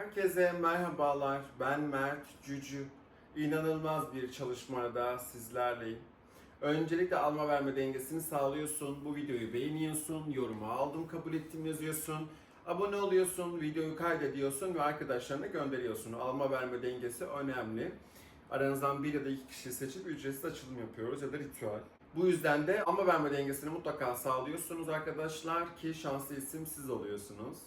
Herkese merhabalar. Ben Mert Cücü. İnanılmaz bir çalışmada sizlerleyim. Öncelikle alma verme dengesini sağlıyorsun. Bu videoyu beğeniyorsun, yorumu aldım, kabul ettim yazıyorsun. Abone oluyorsun, videoyu kaydediyorsun ve arkadaşlarına gönderiyorsun. Alma verme dengesi önemli. Aranızdan bir ya da iki kişi seçip ücretsiz açılım yapıyoruz ya da ritüel. Bu yüzden de alma verme dengesini mutlaka sağlıyorsunuz arkadaşlar ki şanslı isim siz oluyorsunuz.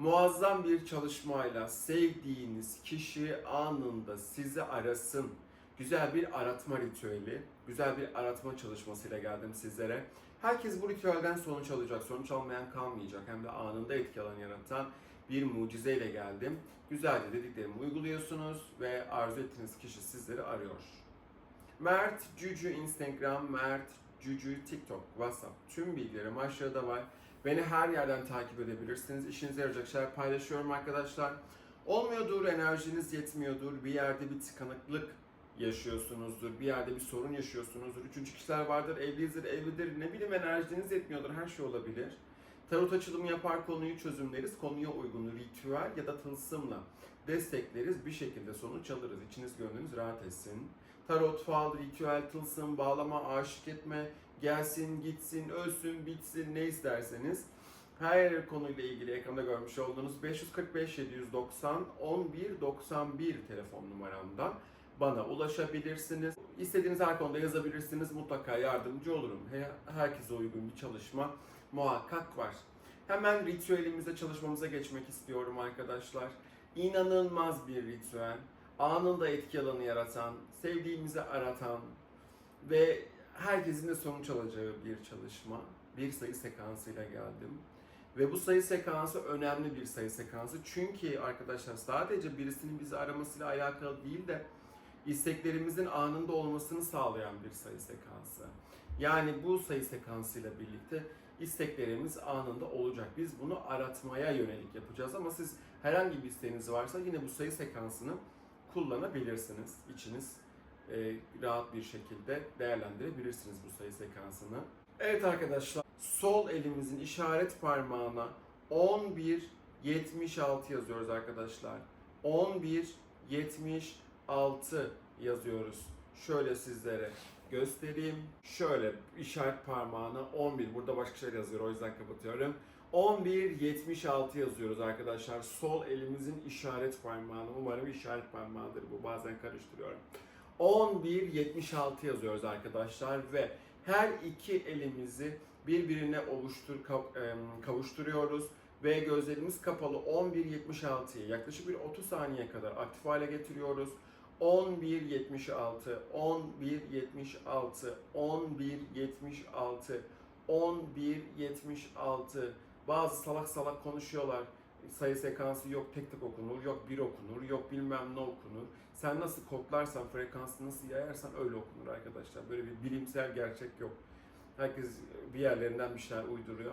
Muazzam bir çalışmayla sevdiğiniz kişi anında sizi arasın. Güzel bir aratma ritüeli, güzel bir aratma çalışmasıyla geldim sizlere. Herkes bu ritüelden sonuç alacak, sonuç almayan kalmayacak. Hem de anında etki alanı yaratan bir mucizeyle geldim. Güzelce dediklerimi uyguluyorsunuz ve arzu ettiğiniz kişi sizleri arıyor. Mert Cücü Instagram, Mert Cücü TikTok, WhatsApp tüm bilgilerim aşağıda var. Beni her yerden takip edebilirsiniz. İşinize yarayacak şeyler paylaşıyorum arkadaşlar. Olmuyordur, enerjiniz yetmiyordur, bir yerde bir tıkanıklık yaşıyorsunuzdur, bir yerde bir sorun yaşıyorsunuzdur. Üçüncü kişiler vardır, evliyizdir, evlidir, ne bileyim enerjiniz yetmiyordur, her şey olabilir. Tarot açılımı yapar, konuyu çözümleriz, konuya uygun ritüel ya da tılsımla destekleriz, bir şekilde sonuç alırız. İçiniz gönlünüz rahat etsin. Tarot, fal, ritüel, tılsım, bağlama, aşık etme, gelsin, gitsin, ölsün, bitsin ne isterseniz her konuyla ilgili ekranda görmüş olduğunuz 545 790 11 91 telefon numaramdan bana ulaşabilirsiniz. İstediğiniz her konuda yazabilirsiniz. Mutlaka yardımcı olurum. He- Herkese uygun bir çalışma muhakkak var. Hemen ritüelimize, çalışmamıza geçmek istiyorum arkadaşlar. İnanılmaz bir ritüel. Anında etki alanı yaratan, sevdiğimizi aratan ve herkesin de sonuç alacağı bir çalışma. Bir sayı sekansıyla geldim. Ve bu sayı sekansı önemli bir sayı sekansı. Çünkü arkadaşlar sadece birisinin bizi aramasıyla alakalı değil de isteklerimizin anında olmasını sağlayan bir sayı sekansı. Yani bu sayı sekansıyla birlikte isteklerimiz anında olacak. Biz bunu aratmaya yönelik yapacağız ama siz herhangi bir isteğiniz varsa yine bu sayı sekansını kullanabilirsiniz. İçiniz e, rahat bir şekilde değerlendirebilirsiniz bu sayı sekansını. Evet arkadaşlar, sol elimizin işaret parmağına 11.76 yazıyoruz arkadaşlar. 11.76 yazıyoruz. Şöyle sizlere göstereyim. Şöyle işaret parmağına 11, burada başka şeyler yazıyor o yüzden kapatıyorum. 11.76 yazıyoruz arkadaşlar. Sol elimizin işaret parmağına. Umarım işaret parmağıdır bu. Bazen karıştırıyorum. 11.76 yazıyoruz arkadaşlar ve her iki elimizi birbirine em, kavuşturuyoruz ve gözlerimiz kapalı 11.76'yı yaklaşık bir 30 saniye kadar aktif hale getiriyoruz. 11.76, 11.76, 11.76, 11.76. Bazı salak salak konuşuyorlar. Sayı sekansı yok tek tek okunur, yok bir okunur, yok bilmem ne okunur. Sen nasıl kodlarsan, frekansı nasıl yayarsan öyle okunur arkadaşlar. Böyle bir bilimsel gerçek yok. Herkes bir yerlerinden bir şeyler uyduruyor.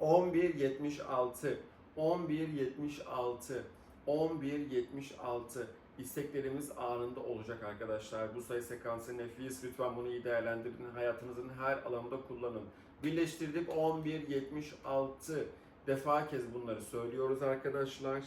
11.76, 11.76, 11.76 isteklerimiz anında olacak arkadaşlar. Bu sayı sekansı nefis. Lütfen bunu iyi değerlendirin. Hayatınızın her alanında kullanın. Birleştirdik 11.76 defa kez bunları söylüyoruz arkadaşlar.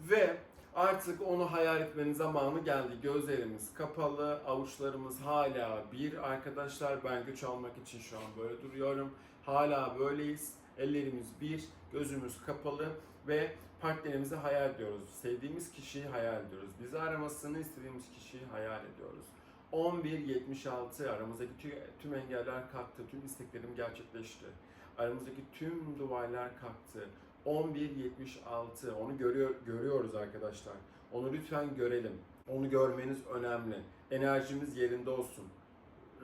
Ve artık onu hayal etmenin zamanı geldi. Gözlerimiz kapalı, avuçlarımız hala bir. Arkadaşlar ben güç almak için şu an böyle duruyorum. Hala böyleyiz. Ellerimiz bir, gözümüz kapalı ve partnerimizi hayal ediyoruz. Sevdiğimiz kişiyi hayal ediyoruz. Bizi aramasını istediğimiz kişiyi hayal ediyoruz. 11.76 aramızdaki tüm, engeller kalktı, tüm isteklerim gerçekleşti. Aramızdaki tüm duvarlar kalktı. 11.76 onu görüyor, görüyoruz arkadaşlar. Onu lütfen görelim. Onu görmeniz önemli. Enerjimiz yerinde olsun.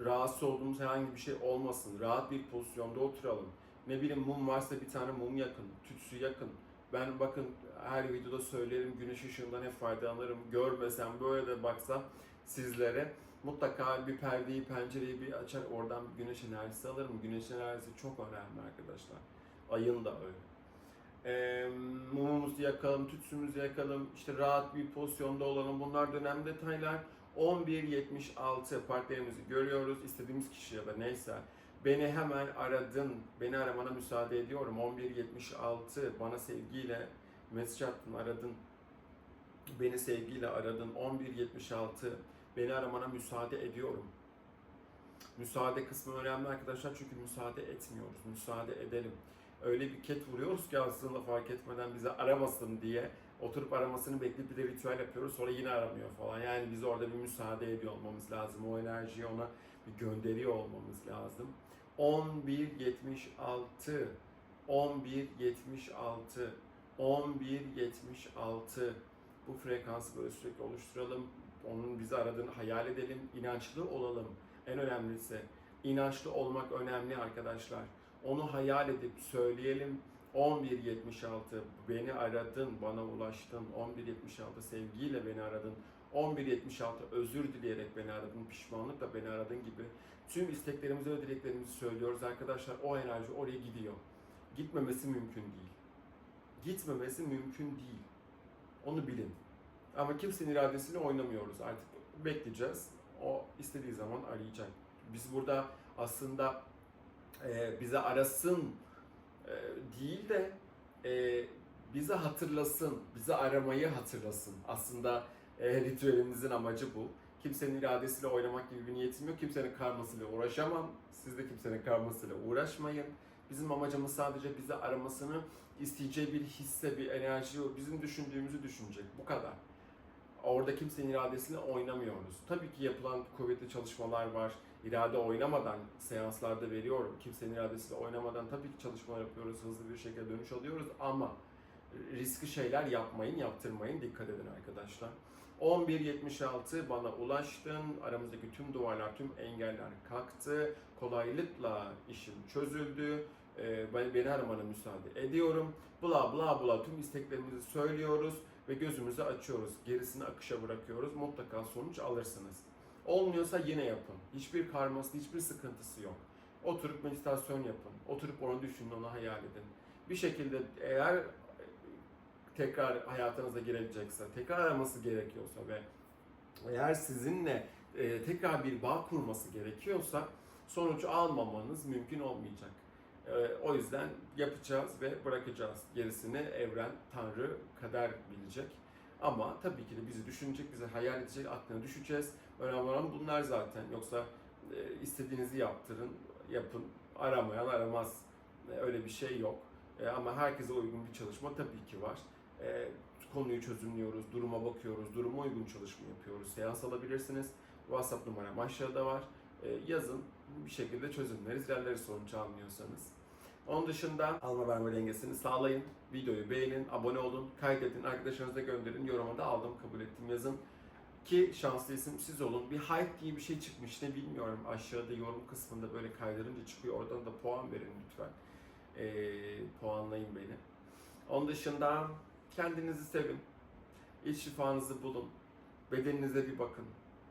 Rahatsız olduğumuz herhangi bir şey olmasın. Rahat bir pozisyonda oturalım. Ne bileyim mum varsa bir tane mum yakın, tütsü yakın. Ben bakın her videoda söylerim güneş ışığından hep faydalanırım. Görmesem böyle de baksam sizlere mutlaka bir perdeyi, pencereyi bir açar oradan güneş enerjisi alırım. Güneş enerjisi çok önemli arkadaşlar. Ayın da öyle. Ee, mumumuzu yakalım, tütsümüzü yakalım, işte rahat bir pozisyonda olalım. Bunlar da önemli detaylar. 11.76 partnerimizi görüyoruz. İstediğimiz kişi ya da neyse. Beni hemen aradın, beni aramana müsaade ediyorum. 11.76 bana sevgiyle mesaj attın, aradın. Beni sevgiyle aradın. 1176 beni aramana müsaade ediyorum. Müsaade kısmı önemli arkadaşlar çünkü müsaade etmiyoruz. Müsaade edelim. Öyle bir ket vuruyoruz ki aslında fark etmeden bizi aramasın diye oturup aramasını bekleyip bir de ritüel yapıyoruz sonra yine aramıyor falan. Yani biz orada bir müsaade ediyor olmamız lazım. O enerjiyi ona gönderiyor olmamız lazım. 1176 1176 1176 bu frekansı böyle sürekli oluşturalım. Onun bizi aradığını hayal edelim. inançlı olalım. En önemlisi inançlı olmak önemli arkadaşlar. Onu hayal edip söyleyelim. 1176 beni aradın, bana ulaştın. 1176 sevgiyle beni aradın. 1176 özür dileyerek beni aradın, pişmanlıkla beni aradın gibi tüm isteklerimizi ve dileklerimizi söylüyoruz arkadaşlar. O enerji oraya gidiyor. Gitmemesi mümkün değil. Gitmemesi mümkün değil. Onu bilin. Ama kimsenin iradesiyle oynamıyoruz artık. Bekleyeceğiz. O istediği zaman arayacak. Biz burada aslında e, bize arasın e, değil de e, bize hatırlasın, bize aramayı hatırlasın. Aslında e, ritüelimizin amacı bu. Kimsenin iradesiyle oynamak gibi bir niyetim yok. Kimsenin karmasıyla uğraşamam. Siz de kimsenin karmasıyla uğraşmayın. Bizim amacımız sadece bizi aramasını isteyeceği bir hisse, bir enerji, bizim düşündüğümüzü düşünecek. Bu kadar. Orada kimsenin iradesiyle oynamıyoruz. Tabii ki yapılan kuvvetli çalışmalar var. İrade oynamadan seanslarda veriyorum. Kimsenin iradesiyle oynamadan tabii ki çalışmalar yapıyoruz. Hızlı bir şekilde dönüş alıyoruz ama riskli şeyler yapmayın, yaptırmayın. Dikkat edin arkadaşlar. 11.76 bana ulaştın. Aramızdaki tüm duvarlar, tüm engeller kalktı. Kolaylıkla işim çözüldü. Ee, ben- beni aramana müsaade ediyorum. Bla bla bla tüm isteklerimizi söylüyoruz ve gözümüzü açıyoruz. Gerisini akışa bırakıyoruz. Mutlaka sonuç alırsınız. Olmuyorsa yine yapın. Hiçbir karması, hiçbir sıkıntısı yok. Oturup meditasyon yapın. Oturup onu düşünün, onu hayal edin. Bir şekilde eğer tekrar hayatınıza girecekse, tekrar araması gerekiyorsa ve eğer sizinle e, tekrar bir bağ kurması gerekiyorsa sonuç almamanız mümkün olmayacak. E, o yüzden yapacağız ve bırakacağız. Gerisini evren, tanrı, kader bilecek. Ama tabii ki de bizi düşünecek, bizi hayal edecek, aklına düşeceğiz. Önemli olan bunlar zaten. Yoksa e, istediğinizi yaptırın, yapın. Aramayan aramaz. E, öyle bir şey yok. E, ama herkese uygun bir çalışma tabii ki var. E, konuyu çözümlüyoruz, duruma bakıyoruz, duruma uygun çalışma yapıyoruz. Seans alabilirsiniz. WhatsApp numaram aşağıda var. E, yazın bir şekilde çözümleriz, ilerleri sonuç almıyorsanız. Onun dışında alma verme dengesini sağlayın. Videoyu beğenin, abone olun, kaydedin, arkadaşlarınıza gönderin. Yoruma da aldım, kabul ettim yazın. Ki şanslı isim siz olun. Bir hype diye bir şey çıkmış ne bilmiyorum. Aşağıda yorum kısmında böyle kaydırınca çıkıyor. Oradan da puan verin lütfen. Ee, puanlayın beni. Onun dışında kendinizi sevin. İç şifanızı bulun. Bedeninize bir bakın.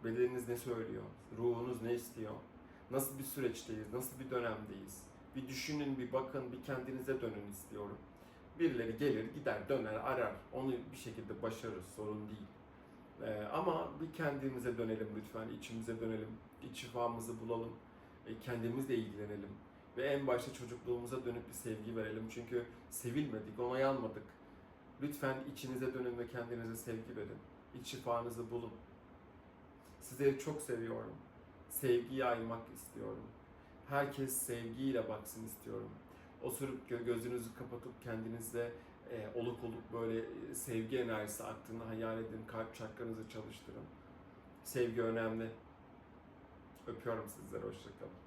Bedeniniz ne söylüyor? Ruhunuz ne istiyor? Nasıl bir süreçteyiz? Nasıl bir dönemdeyiz? Bir düşünün, bir bakın, bir kendinize dönün istiyorum. Birileri gelir, gider, döner, arar. Onu bir şekilde başarırız, sorun değil. Ee, ama bir kendimize dönelim lütfen, içimize dönelim, iç şifamızı bulalım, e, kendimizle ilgilenelim. Ve en başta çocukluğumuza dönüp bir sevgi verelim. Çünkü sevilmedik, onay almadık. Lütfen içinize dönün ve kendinize sevgi verin. İç şifanızı bulun. Sizleri çok seviyorum. Sevgi yaymak istiyorum. Herkes sevgiyle baksın istiyorum. Oturup gö- gözünüzü kapatıp kendinizde e, oluk oluk böyle e, sevgi enerjisi aktığını hayal edin. Kalp çakranızı çalıştırın. Sevgi önemli. Öpüyorum sizleri. Hoşçakalın.